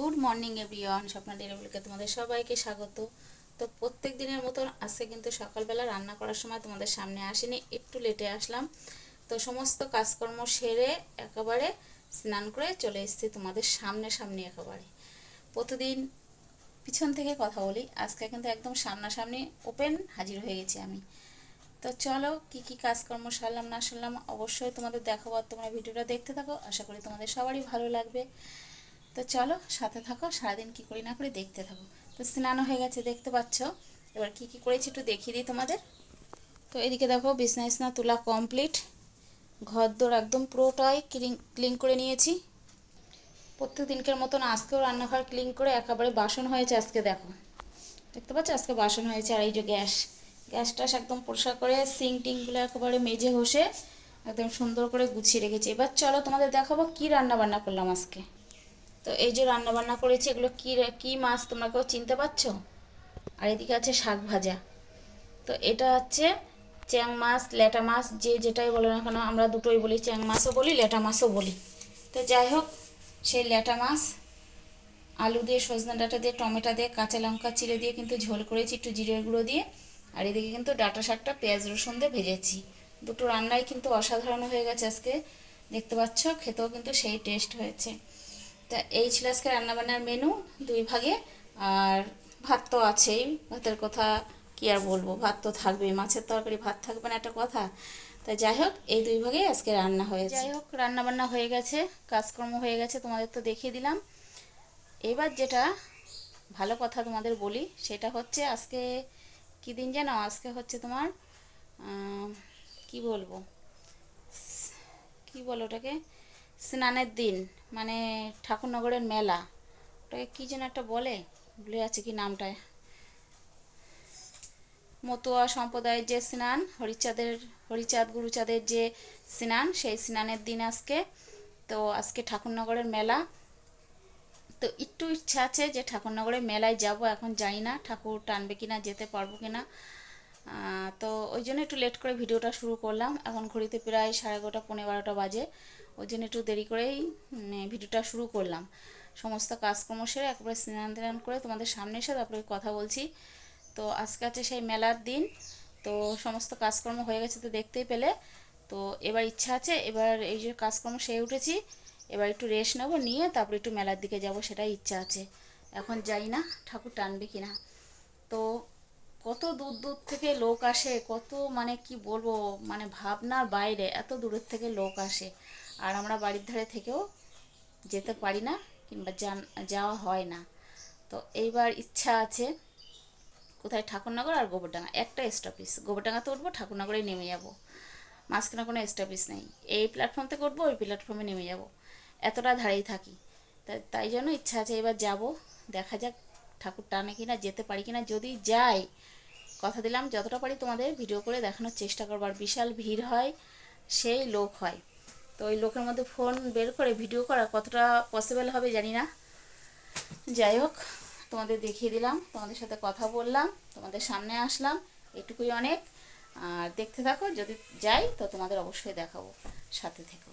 Good morning everyone, Swapna ডেলিভারিকে তোমাদের সবাইকে স্বাগত। তো প্রত্যেক দিনের মতন আজকে কিন্তু সকালবেলা রান্না করার সময় তোমাদের সামনে আসেনি, একটু লেটে আসলাম। তো সমস্ত কাজকর্ম সেরে একেবারে স্নান করে চলে এসেছি তোমাদের সামনে সামনে একেবারে। প্রতিদিন পিছন থেকে কথা বলি, আজকে কিন্তু একদম সামনাসামনি ওপেন হাজির হয়ে গেছি আমি। তো চলো কি কি কাজকর্ম সারলাম না সারলাম অবশ্যই তোমাদের দেখাবো আর তোমরা ভিডিওটা দেখতে থাকো, আশা করি তোমাদের সবারই ভালো লাগবে। তো চলো সাথে থাকো, সারাদিন কি করি না করি দেখতে থাকো। তো স্নানও হয়ে গেছে, দেখতে পাচ্ছ? এবার কি কি করেছি একটু দেখিয়ে দিই তোমাদের। তো এদিকে দেখো, বিছনা ইসনা তোলা কমপ্লিট ঘর দোর একদম পুরোটাই ক্লিন ক্লিন করে নিয়েছি। প্রত্যেক দিনকের মতন আজকেও রান্নাঘর ক্লিন করে একেবারে বাসন হয়েছে আজকে, দেখো। দেখতে পাচ্ছ? আজকে বাসন হয়েছে আর এই যে গ্যাস। গ্যাস ট্যাস একদম পরিষ্কার করে সিং টিংগুলো একেবারে মেজে ঘষে একদম সুন্দর করে গুছিয়ে রেখেছি। এবার চলো তোমাদের দেখাবো কি রান্না বান্না করলাম আজকে। তো এই যে রান্না বান্না করেছি, এগুলো কী কী মাছ তোমরা কেউ চিনতে পারছ? আর এদিকে আছে শাক ভাজা। তো এটা হচ্ছে চ্যাং মাছ, ল্যাটা মাছ, যে যেটাই বলো না কেন, আমরা দুটোই বলি চ্যাং মাছও বলি, ল্যাটা মাছও বলি। তো যাই হোক, সেই ল্যাটা মাছ, আলু দিয়ে সজনা ডাঁটা দিয়ে, টমেটো দিয়ে, কাঁচা লঙ্কা চিড়ে দিয়ে কিন্তু ঝোল করেছি একটু জিরের গুঁড়ো দিয়ে। আর এদিকে কিন্তু ডাঁটা শাকটা পেঁয়াজ রসুন দিয়ে ভেজেছি। দুটো রান্নাই কিন্তু অসাধারণ হয়ে গেছে আজকে। দেখতে পাচ্ছ, খেতেও কিন্তু সেই টেস্ট হয়েছে। তা এই ছিল আজকে রান্নাবান্নার মেনু দুই ভাগে। আর ভাত তো আছেই। ভাতের কথা কি আর বলব? ভাত তো থাকবেই। মাছের তরকারি, ভাত থাকবে না একটা কথা। তা যাই হোক, এই দুই ভাগেই আজকে রান্না হয়েছে। যাই হোক রান্না বান্না হয়ে গেছে। কাজকর্ম হয়ে গেছে, তোমাদের তো দেখিয়ে দিলাম। এবার যেটা ভালো কথা তোমাদের বলি, সেটা হচ্ছে আজকে কি দিন জানো আজকে হচ্ছে তোমার কি বলব? কি বলো ওটাকে? স্নানের দিন মানে ঠাকুরনগরের মেলা। ওটাকে কী যেন একটা বলে? ভুলে যাচ্ছে কি নামটা মতুয়া সম্প্রদায়ের যে স্নান হরিচাঁদের হরিচাঁদ গুরুচাঁদের যে স্নান সেই স্নানের দিন আজকে। তো আজকে ঠাকুরনগরের মেলা। তো একটু ইচ্ছা আছে যে ঠাকুরনগরের মেলায় যাব এখন জানি না ঠাকুর টানবে কিনা যেতে পারব কিনা। আহ, তো ওই জন্য একটু লেট করে ভিডিওটা শুরু করলাম। এখন ঘড়িতে প্রায় সাড়ে এগারোটা পনেরো বারোটা বাজে। ওই জন্য একটু দেরি করেই উম, ভিডিওটা শুরু করলাম। সমস্ত কাজকর্ম সেরে একবারে স্নান টান করে তোমাদের সামনে এসে তারপরে কথা বলছি। তো আজকে আছে সেই মেলার দিন তো সমস্ত কাজকর্ম হয়ে গেছে তো দেখতেই পেলে। তো এবার ইচ্ছা আছে এবার এই যে কাজকর্ম সেরে উঠেছি এবার একটু রেস্ট নেব নিয়ে তারপরে একটু মেলার দিকে যাব সেটাই ইচ্ছা আছে। এখন যাই না ঠাকুর টানবে কিনা। তো কত দূর দূর থেকে লোক আসে কত মানে কি বলব মানে ভাবনার বাইরে এত দূরের থেকে লোক আসে। আর আমরা বাড়ির ধারে থেকেও যেতে পারি না কিংবা যাওয়া হয় না। তো এইবার ইচ্ছা আছে কোথায় ঠাকুরনগর আর গোবরডাঙ্গা। একটা স্টপিস গোবরডাঙ্গাতে উঠবো, ঠাকুরনগরে নেমে যাব। মাঝখানে কোনো স্টপিস নেই। এই প্ল্যাটফর্ম থেকে উঠবো, ওই প্ল্যাটফর্মে নেমে যাব। এতটা ধারেই থাকি। তাই জন্য ইচ্ছা আছে এবার যাব। দেখা যাক ঠাকুর টানে কিনা, যেতে পারি কিনা। যদি যাই, কথা দিলাম, যতটা পারি তোমাদের, ভিডিও করে দেখানোর চেষ্টা করব। আর বিশাল ভিড় হয়, সেই লোক হয়। তো ওই লোকের মধ্যে ফোন বের করে ভিডিও করা কতটা পসিবল হবে জানি না। যাই হোক, তোমাদের দেখিয়ে দিলাম, তোমাদের সাথে কথা বললাম, তোমাদের সামনে আসলাম, এটুকুই অনেক। আর দেখতে থাকো, যদি যাই, তো তোমাদের অবশ্যই দেখাবো, সাথে থেকো।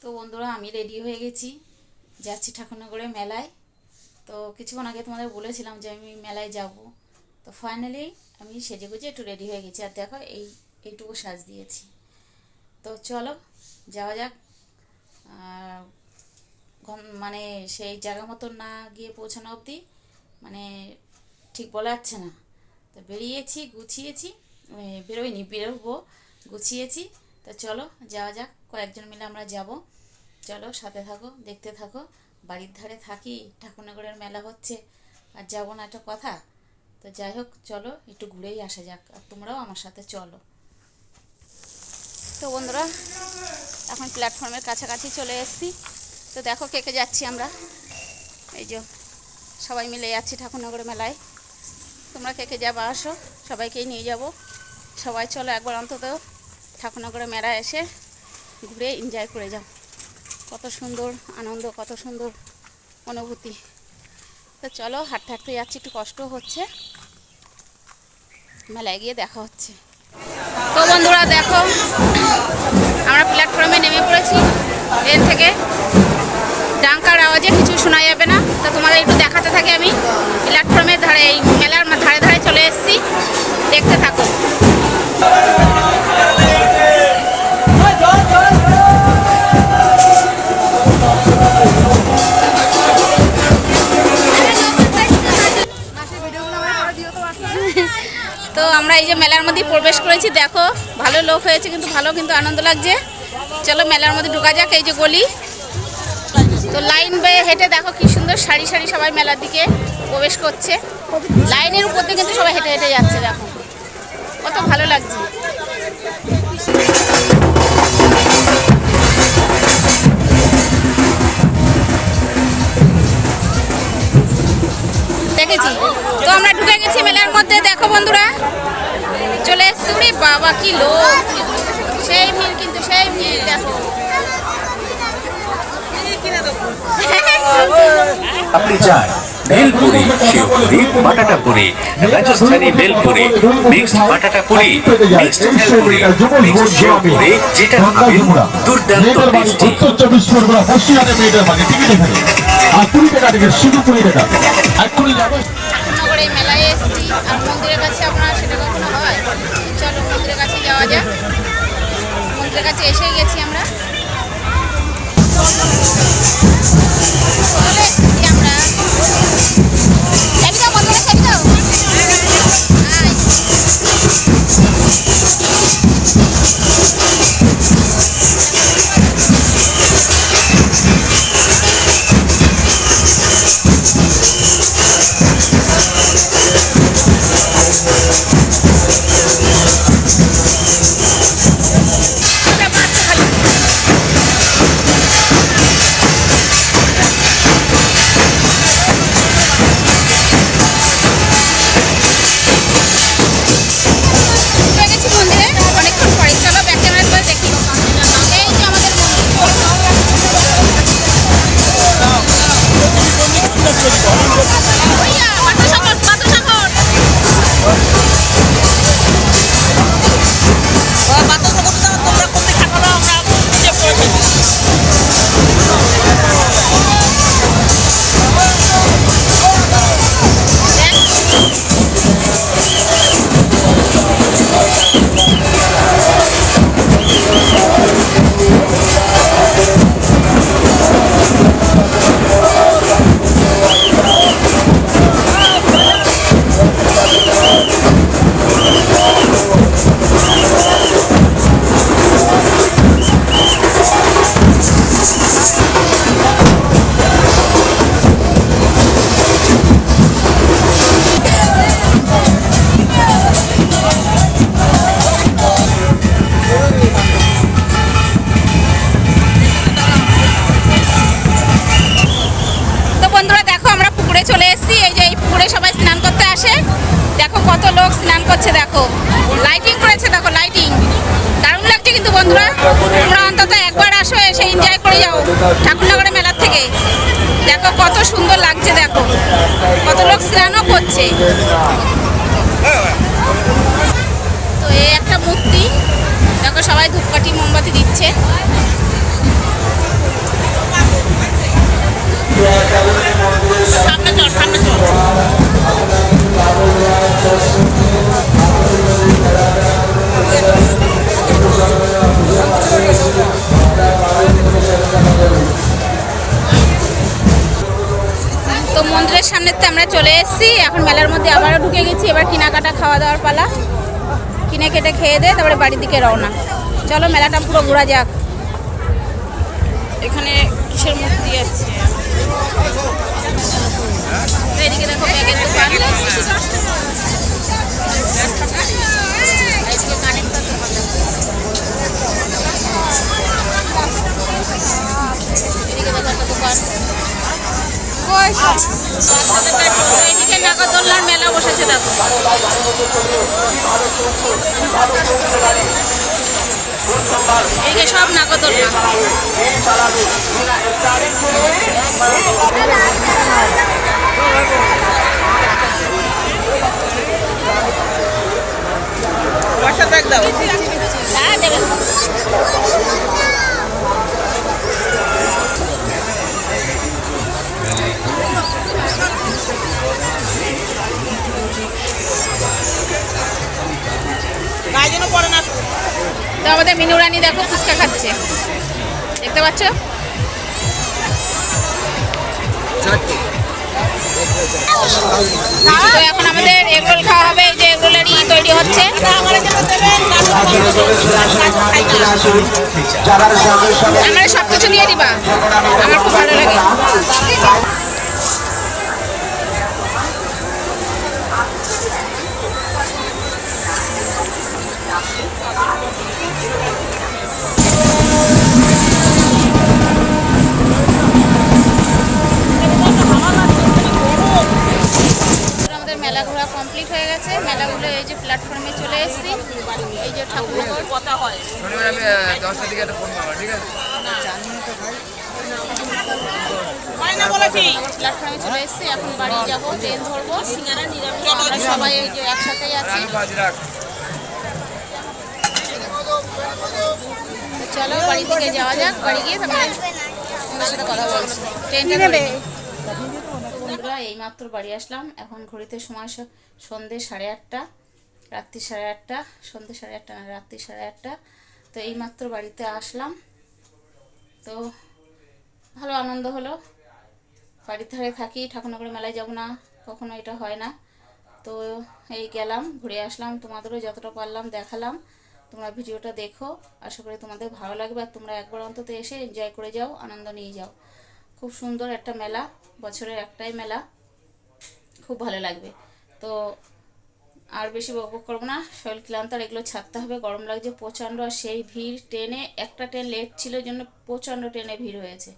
তো বন্ধুরা, আমি রেডি হয়ে গেছি, যাচ্ছি ঠাকুরনগরের মেলায়। তো কিছুক্ষণ আগে তোমাদের বলেছিলাম যে আমি মেলায় যাব। তো ফাইনালি আমি সেজে গুজে একটু রেডি হয়ে গেছি। আর দেখো, এই এইটুকু সাজ দিয়েছি। তো চলো, যাওয়া যাক। মানে সেই জায়গা মতো না গিয়ে পৌঁছানো অবধি মানে ঠিক বলা যাচ্ছে না। তো বেরিয়েছি, গুছিয়েছি বেরোয়নি বেরোবো, গুছিয়েছি। তো চলো, যাওয়া যাক, কয়েকজন মিলে আমরা যাব। চলো, সাথে থাকো, দেখতে থাকো। বাড়ির ধারে থাকি, ঠাকুরনগরের মেলা হচ্ছে, আর যাব না একটা কথা। তো যাই হোক, চলো, একটু ঘুরেই আসা যাক। আর তোমরাও আমার সাথে চলো। তো বন্ধুরা, এখন প্ল্যাটফর্মের কাছাকাছি চলে এসেছি। তো দেখো কে কে যাচ্ছি আমরা। এই যে সবাই মিলে যাচ্ছি ঠাকুরনগর মেলায়। তোমরা কে কে যাবা আসো, সবাইকেই নিয়ে যাব। সবাই চলো একবার অন্তত ঠাকুরনগরে মেলায় এসে ঘুরে এনজয় করে যাও। কত সুন্দর আনন্দ, কত সুন্দর অনুভূতি। তো চলো হাঁটতে হাঁটতে যাচ্ছি, একটু কষ্ট হচ্ছে। মেলায় গিয়ে দেখা হচ্ছে। তো বন্ধুরা দেখো, আমরা প্ল্যাটফর্মে নেমে পড়েছি। ট্রেন থেকে ডাঙ্কার আওয়াজে কিছু শোনা যাবে না। তো তোমাদের একটু দেখাতে থাকি আমি। প্ল্যাটফর্মের ধারে, এই মেলার ধারে ধারে চলে এসেছি। দেখতে থাকো। আমরা এই যে মেলার মধ্যে প্রবেশ করেছি, দেখো, ভালো লোক হয়েছে কিন্তু ভালো কিন্তু আনন্দ লাগছে। চলো মেলার মধ্যে ঢোকা যাক, এই যে গলি। তো লাইন বেয়ে হেঁটে দেখো কি সুন্দর সারি সারি সবাই মেলার দিকে প্রবেশ করছে। লাইনের উপর দিয়ে কিন্তু সবাই হেঁটে হেঁটে যাচ্ছে, দেখো। কত ভালো লাগছে। দেখেছি? তো আমরা ঢুকে গেছি মেলার মধ্যে, দেখো বন্ধুরা। চলে এসছি বাবা কি লোক সেই ভিড় কিন্তু সেই ভিড় দেখো। আপনি চান ভেলপুরি শিবপুরি বাটাটা Puri Rajasthani bhelpuri mixed batata puri mixed bhelpuri mixed sevpuri যেটা খাবেন দুর্দান্ত টেস্টি। চব্বিশ পরগনা মেয়েদের মাঝে টিকিট এখানে আর কুড়ি টাকা থেকে শুধু কুড়ি টাকা নগরে মেলায় এসেছি আর মন্দিরের কাছে আপনার সেটা যাওয়া মন্দিরের কাছে এসেই গেছি আমরা। আমরা থেকে। দেখো কত সুন্দর লাগছে, দেখো। কত লোক স্নানও করছে। তো এই একটা মূর্তি। দেখো সবাই ধূপকাঠি, মোমবাতি দিচ্ছে। সামনে চল সামনে চল। চলে এসেছি। এখন মেলার মধ্যে আবারও ঢুকে গেছি। এবার কেনাকাটা খাওয়া দাওয়ার পালা। কিনে কেটে খেয়ে দে তারপরে বাড়ির দিকে রওনা। চলো, মেলাটা পুরো ঘোরা যাক। এখানে কিসের মূর্তি আছে? এদিকে দেখো এদিকে নাগরদোল্লার মেলা বসেছে দেখো। এদিকে সব নাগরদোল্লা। হ্যাঁ দেবেন মিনুরানি দেখো ফুচকা খাচ্ছে। দেখতে পাচ্ছ? তো এখন আমাদের এগরোল খাওয়া হবে, এই যে এগরোলেরই তৈরি হচ্ছে। আমার সব কিছু দিয়ে দিবা। আমার খুব ভালো লাগে। আমাদের মেলা ঘোরা কমপ্লিট হয়ে গেছে। মেলাগুলো এই যে প্ল্যাটফর্মে চলে এসেছি। এই যে ঠাকুরনগর শনিবার আমি আহ, দশটার দিকে একটা ফোন করব ঠিক আছে? প্ল্যাটফর্মে চলে এসেছি। এখন বাড়ি যাব ট্রেন ধরবো। আমরা সবাই এই যে একসাথেই আছি। চলো বাড়ি থেকে যাওয়া যাক। বাড়ি গিয়ে তারপরে তোমাদের সাথে কথা বলছি ট্রেনটা এইমাত্র বাড়ি আসলাম। এখন ঘড়িতে সময় সন্ধে সাড়ে আটটা, রাত্রি সাড়ে আটটা, সন্ধে সাড়ে আটটা না, রাত্রি সাড়ে আটটা। তো এইমাত্র বাড়িতে আসলাম। তো ভালো আনন্দ হলো। বাড়ির ধারে থাকি, ঠাকুরনগরের মেলায় যাব না, কখনো এটা হয় না। তো এই গেলাম, ঘুরে আসলাম, তোমাদেরও যতটা পারলাম দেখালাম। তোমরা ভিডিওটা দেখো, আশা করি তোমাদের ভালো লাগবে। আর তোমরা একবার অন্তত এসে এনজয় করে যাও, আনন্দ নিয়ে যাও। খুব সুন্দর একটা মেলা, বছরের একটাই মেলা। খুব ভালো লাগবে। তো আর বেশি বকবক করব না, শরীর ক্লান্ত আর এগুলো ছাড়তে হবে, গরম লাগছে প্রচণ্ড আর সেই ভিড়, ট্রেনে একটা ট্রেন লেট ছিল জন্য প্রচণ্ড ট্রেনে ভিড় হয়েছে।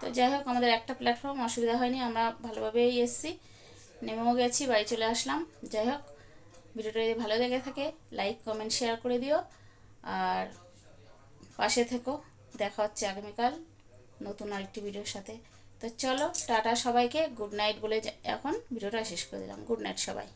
তো যাই হোক, আমাদের একটা প্ল্যাটফর্ম অসুবিধা হয়নি, আমরা ভালোভাবেই এসেছি। নেমেও গেছি, বাড়ি চলে আসলাম। যাই হোক, ভিডিওটা যদি ভালো লেগে থাকে লাইক কমেন্ট শেয়ার করে দিও। আর পাশে থেকো, দেখা হচ্ছে আগামীকাল। নতুন আরেকটি ভিডিওর সাথে। তো চলো, টাটা সবাইকে, গুড নাইট বলে এখন ভিডিওটা শেষ করে দিলাম। গুড নাইট সবাই।